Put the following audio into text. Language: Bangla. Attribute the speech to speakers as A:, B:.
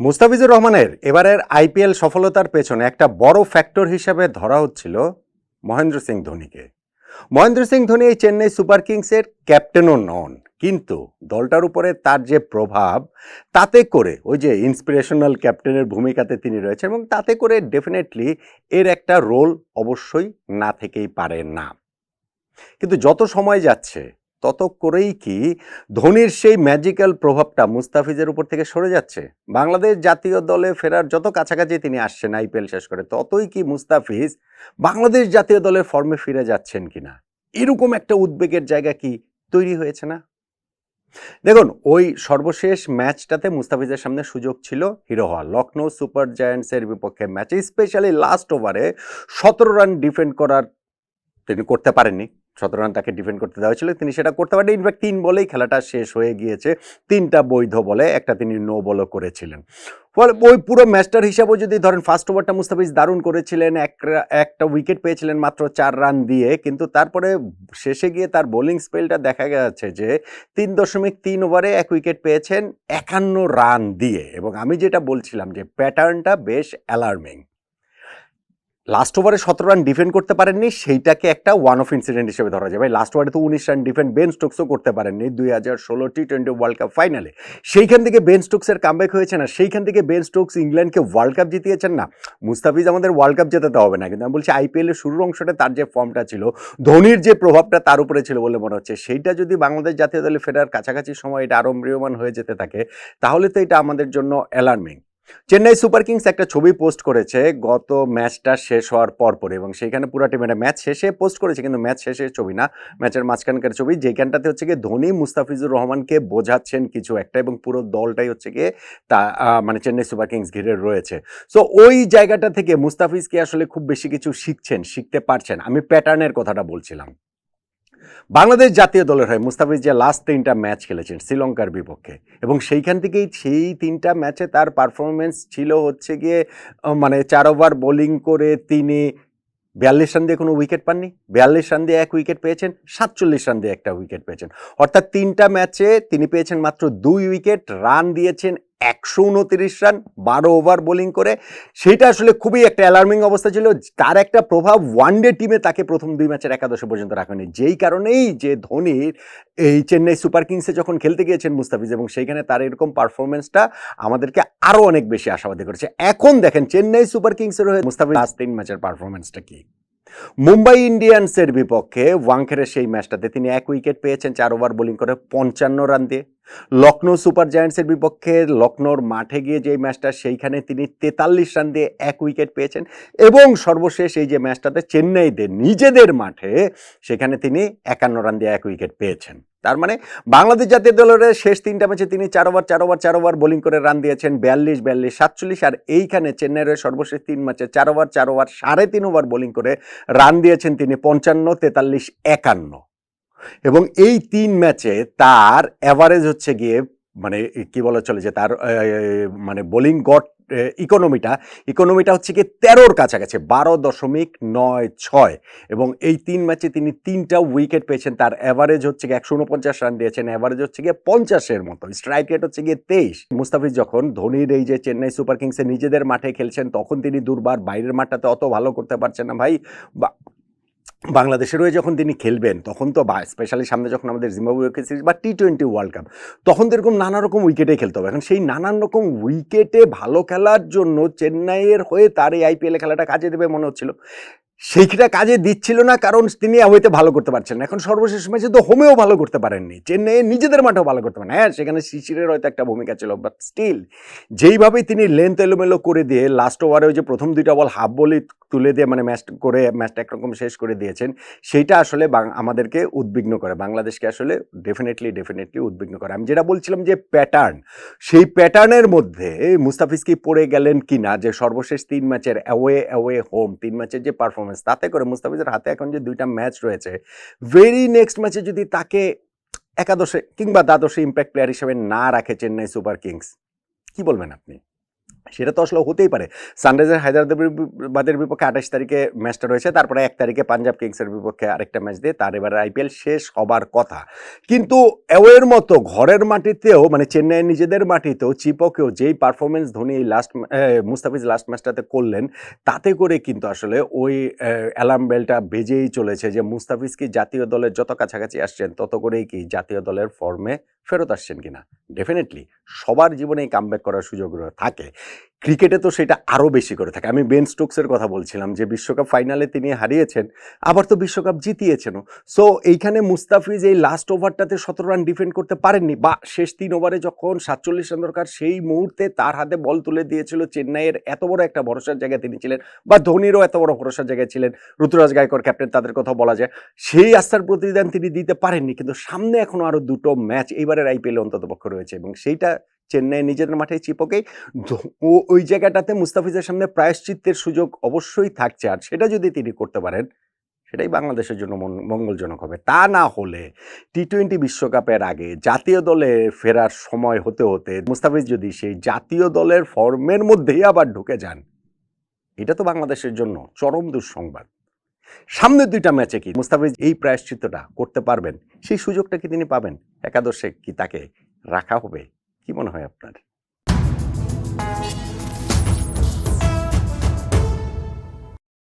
A: মুস্তাফিজুর রহমানের এবারের আইপিএল সফলতার পেছনে একটা বড় ফ্যাক্টর হিসাবে ধরা হচ্ছিল মহেন্দ্র সিং ধোনিকে। মহেন্দ্র সিং ধোনি এই চেন্নাই সুপার কিংসের ক্যাপ্টেনও নন, কিন্তু দলটার উপরে তার যে প্রভাব, তাতে করে ওই যে ইন্সপিরেশনাল ক্যাপ্টেনের ভূমিকাতে তিনি রয়েছেন এবং তাতে করে ডেফিনেটলি এর একটা রোল অবশ্যই না থেকেই পারে না। কিন্তু যত সময় যাচ্ছে তত করেই কি ধোনির সেই ম্যাজিক্যাল প্রভাবটা মুস্তাফিজের উপর থেকে সরে যাচ্ছে? বাংলাদেশ জাতীয় দলে ফেরার যত কাছাকাছি তিনি আসছেন আইপিএল শেষ করে, ততই কি মুস্তাফিজ বাংলাদেশ জাতীয় দলের ফর্মে ফিরে যাচ্ছেন কিনা? এরকম একটা উদ্বেগের জায়গা কি তৈরি হয়েছে না? দেখুন, ওই সর্বশেষ ম্যাচটাতে মুস্তাফিজের সামনে সুযোগ ছিল হিরো হওয়া লখনৌ সুপার জায়ান্টসের বিপক্ষে ম্যাচে, স্পেশালি লাস্ট ওভারে সতেরো রান ডিফেন্ড করার তিনি করতে পারেননি। সতেরো রান তাকে ডিফেন্ড করতে দেওয়া হয়েছিল। তিনি সেটা করতে পারেন ইনফ্যাক্ট তিন বলেই খেলাটা শেষ হয়ে গিয়েছে। তিনটা বৈধ বলে একটা তিনি নো বলও করেছিলেন। ফলে ওই পুরো ম্যাচটার হিসাবেও যদি ধরেন ফার্স্ট ওভারটা মুস্তাফিজ দারুণ করেছিলেন এক একটা উইকেট পেয়েছিলেন মাত্র চার রান দিয়ে। কিন্তু তারপরে শেষে গিয়ে তার বোলিং স্পেলটা দেখা গেছে যে তিন দশমিক তিন ওভারে এক উইকেট পেয়েছেন একান্ন রান দিয়ে। এবং আমি যেটা বলছিলাম যে প্যাটার্নটা বেশ অ্যালার্মিং লাস্ট ওভারে সতেরো রান ডিফেন্ড করতে পারেননি, সেইটাকে একটা ওয়ান অফ ইনসিডেন্ট হিসেবে ধরা যায়। ভাই লাস্ট ওভারে তো উনিশ রান ডিফেন্ড বেন স্টোকসও করতে পারেননি দুই হাজার ষোলো টি টোয়েন্টি ওয়ার্ল্ড কাপ ফাইনালে সেইখান থেকে বেন স্টোকসের কামব্যাক হয়েছে না, সেইখান থেকে বেন স্টোকস ইংল্যান্ডকে ওয়ার্ল্ড কাপ জিতিয়েছেন না। মুস্তাফিজ আমাদের ওয়ার্ল্ড কাপ জেতাতে হবে না, কিন্তু আমি বলছি আইপিএলের শুরুর অংশটা তার যে ফর্মটা ছিল, ধোনির যে প্রভাবটা তার উপরে ছিল বলে মনে হচ্ছে। সেইটা যদি বাংলাদেশ জাতীয় দলে ফেরার কাছাকাছি সময় এটা আরও ম্রিয়মান হয়ে যেতে থাকে, তাহলে তো এটা আমাদের জন্য অ্যালার্মিং চেন্নাই সুপার কিংস একটা ছবি পোস্ট করেছে, গত ম্যাচটা শেষ হওয়ার পরপর এবং সেইখানে পুরো টিমের ম্যাচ শেষে পোস্ট করেছে, কিন্তু ম্যাচ শেষের ছবি না, ম্যাচের মাঝখানকার ছবি, যেখানটাতে হচ্ছে গিয়ে ধোনি মুস্তাফিজুর রহমানকে বোঝাচ্ছেন কিছু একটা এবং পুরো দলটাই হচ্ছে গিয়ে তা মানে চেন্নাই সুপার কিংস ঘিরে রয়েছে। সো ওই জায়গাটা থেকে মুস্তাফিজকে আসলে খুব বেশি কিছু শিখছেন, শিখতে পারছেন, আমি প্যাটার্নের কথাটা বলছিলাম। বাংলাদেশ জাতীয় দলের হয়ে মুস্তাফিজ যে লাস্ট তিনটা ম্যাচ খেলেছেন শ্রীলঙ্কার বিপক্ষে এবং সেইখান থেকেই সেই তিনটা ম্যাচে তার পারফরমেন্স ছিল হচ্ছে গিয়ে মানে চার ওভার বোলিং করে তিনি বিয়াল্লিশ রান দিয়ে কোনো উইকেট পাননি। বিয়াল্লিশ রান দিয়ে এক উইকেট পেয়েছেন, সাতচল্লিশ রান দিয়ে একটা উইকেট পেয়েছেন। অর্থাৎ তিনটা ম্যাচে তিনি পেয়েছেন মাত্র দুই উইকেট রান দিয়েছেন একশো উনতিরিশ রান, বারো ওভার বোলিং করে। সেটা আসলে খুবই একটা অ্যালার্মিং অবস্থা ছিল। তার একটা প্রভাব ওয়ান ডে টিমে তাকে প্রথম দুই ম্যাচের একাদশে পর্যন্ত রাখেনি যেই কারণেই যে ধোনির এই চেন্নাই সুপার কিংসে যখন খেলতে গিয়েছেন মুস্তাফিজ এবং সেইখানে তার এরকম পারফরমেন্সটা আমাদেরকে আরও অনেক বেশি আশাবাদী করেছে। এখন দেখেন চেন্নাই সুপার কিংসের হয়ে মুস্তাফিজ লাস্ট তিন ম্যাচের পারফরমেন্সটা কী? মুম্বাই ইন্ডিয়ান্সের বিপক্ষে ওয়াংখেড়ের সেই ম্যাচটাতে তিনি এক উইকেট পেয়েছেন, চার ওভার বোলিং করে, পঞ্চান্ন রান দিয়ে। লখনৌ সুপার জায়ান্টসের বিপক্ষে লখনৌর মাঠে গিয়ে যে ম্যাচটা, সেইখানে তিনি তেতাল্লিশ রান দিয়ে এক উইকেট পেয়েছেন এবং সর্বশেষ এই যে ম্যাচটাতে চেন্নাইতে নিজেদের মাঠে, সেখানে তিনি একান্ন রান দিয়ে এক উইকেট পেয়েছেন। তার মানে বাংলাদেশ জাতীয় দলের শেষ তিনটা ম্যাচে তিনি চার ওভার চার ওভার চার ওভার বোলিং করে রান দিয়েছেন, বিয়াল্লিশ বিয়াল্লিশ, সাতচল্লিশ, আর এইখানে চেন্নাইয়ের সর্বশেষ তিন ম্যাচে চার ওভার চার ওভার, সাড়ে তিন ওভার বোলিং করে রান দিয়েছেন তিনি পঞ্চান্ন, তেতাল্লিশ, একান্ন। এবং এই তিন ম্যাচে তার অ্যাভারেজ হচ্ছে গিয়ে মানে কি বলা চলে যে তার মানে বোলিং গট ইকোনমিটা ইকোনমিটা হচ্ছে গিয়ে তেরোর কাছাকাছি, বারো দশমিক নয় ছয়। এবং এই তিন ম্যাচে তিনি তিনটা উইকেট পেয়েছেন, তার অ্যাভারেজ হচ্ছে গিয়ে একশো উনপঞ্চাশ রান দিয়েছেন অ্যাভারেজ হচ্ছে গিয়ে পঞ্চাশের মতো স্ট্রাইক রেট হচ্ছে গিয়ে তেইশ। মুস্তাফিজ যখন ধোনির এই যে চেন্নাই সুপার কিংসে নিজেদের মাঠে খেলছেন, তখন তিনি দুর্বার বাইরের মাঠটাতে অত ভালো করতে পারছেন না ভাই বাংলাদেশের হয়ে যখন তিনি খেলবেন, তখন তো বা স্পেশালি সামনে যখন আমাদের জিম্বাবুয়ে সিরিজ বা টি টোয়েন্টি ওয়ার্ল্ড কাপ তখন তো এরকম নানা রকম উইকেটে খেলতে হবে। এখন সেই নানান রকম উইকেটে ভালো খেলার জন্য চেন্নাইয়ের হয়ে তার এই আইপিএলে খেলাটা কাজে দেবে মনে হচ্ছিল। সেইটা কাজে দিচ্ছিল না, কারণ তিনি হয়তো ভালো করতে পারছেন এখন সর্বশেষ ম্যাচে তো হোমেও ভালো করতে পারেননি। চেন্নাইয়ে নিজেদের মাঠেও ভালো করতে পারেন হ্যাঁ সেখানে শিশিরের হয়তো একটা ভূমিকা ছিল বাট স্টিল যেইভাবে তিনি লেন্থ এলোমেলো করে দিয়ে লাস্ট ওভারে ওই যে প্রথম দুইটা বল হাফ বলই তুলে দিয়ে মানে ম্যাচ করে ম্যাচটা একরকম শেষ করে দিয়েছেন, সেইটা আসলে আমাদেরকে উদ্বিগ্ন করে। বাংলাদেশকে আসলে ডেফিনেটলি ডেফিনেটলি উদ্বিগ্ন করে। আমি যেটা বলছিলাম যে প্যাটার্ন সেই প্যাটার্নের মধ্যে মুস্তাফিজ কি পড়ে গেলেন কি না যে সর্বশেষ তিন ম্যাচের অ্যাওয়ে অ্যাওয়ে হোম তিন ম্যাচের যে পারফরমেন্স তাতে করে মুস্তাফিজের হাতে এখন যে দুইটা ম্যাচ রয়েছে ভেরি নেক্সট ম্যাচে যদি তাকে একাদশে কিংবা দ্বাদশে ইম্প্যাক্ট প্লেয়ার হিসেবে না রাখে চেন্নাই সুপার কিংস, কি বলবেন আপনি? সেটা তো আসলে হতেই পারে। সানরাইজার হায়দ্রাবাদের বিপক্ষে আঠাশ তারিখে ম্যাচটা রয়েছে, তারপরে এক তারিখে পাঞ্জাব কিংসের বিপক্ষে আরেকটা ম্যাচ দিয়ে তার এবার আইপিএল শেষ হবার কথা। কিন্তু অ্যাওয়ের মতো ঘরের মাটিতেও মানে চেন্নাইয়ের নিজেদের মাটিতেও, চিপকেও যেই পারফরমেন্স ধোনি এই লাস্ট মুস্তাফিজ লাস্ট ম্যাচটাতে করলেন, তাতে করে কিন্তু আসলে ওই অ্যালার্ম বেলটা বেজেই চলেছে যে মুস্তাফিজ কি জাতীয় দলের যত কাছাকাছি আসছেন, তত করেই কি জাতীয় দলের ফর্মে ফেরত আসছেন কিনা? ডেফিনেটলি সবার জীবনেই কামব্যাক করার সুযোগ থাকে। ক্রিকেটে তো সেটা আরও বেশি করে থাকে। আমি বেন স্টোকসের কথা বলছিলাম যে বিশ্বকাপ ফাইনালে তিনি হারিয়েছেন, আবার তো বিশ্বকাপ জিতিয়েছেনও। সো এইখানে মুস্তাফিজ এই লাস্ট ওভারটাতে সতেরো রান ডিফেন্ড করতে পারেননি, বা শেষ তিন ওভারে যখন সাতচল্লিশ রান দরকার, সেই মুহূর্তে তার হাতে বল তুলে দিয়েছিল চেন্নাইয়ের এত বড় একটা ভরসার জায়গায় তিনি ছিলেন, বা ধোনিরও এত বড় ভরসার জায়গায় ছিলেন। ঋতুরাজ গায়কর ক্যাপ্টেন তাদের কথা বলা যায়। সেই আস্থার প্রতিদান তিনি দিতে পারেননি, কিন্তু সামনে এখনও আরও দুটো ম্যাচ এইবারের আইপিএল অন্ততপক্ষ রয়েছে, এবং সেইটা চেন্নাই নিজেদের মাঠে চিপকেই ও ওই জায়গাটাতে মুস্তাফিজের সামনে প্রায়শ্চিত্তের সুযোগ অবশ্যই থাকছে। আর সেটা যদি তিনি করতে পারেন, সেটাই বাংলাদেশের জন্য মঙ্গলজনক হবে। তা না হলে টি টোয়েন্টি বিশ্বকাপের আগে জাতীয় দলে ফেরার সময় হতে হতে মুস্তাফিজ যদি সেই জাতীয় দলের ফর্মের মধ্যেই আবার ঢুকে যান, এটা তো বাংলাদেশের জন্য চরম দুঃসংবাদ। সামনের দুইটা ম্যাচে কি মুস্তাফিজ এই প্রায়শ্চিত্তটা করতে পারবেন? সেই সুযোগটা কি তিনি পাবেন? একাদশে কি তাকে রাখা হবে? কি মনে হয় আপনার?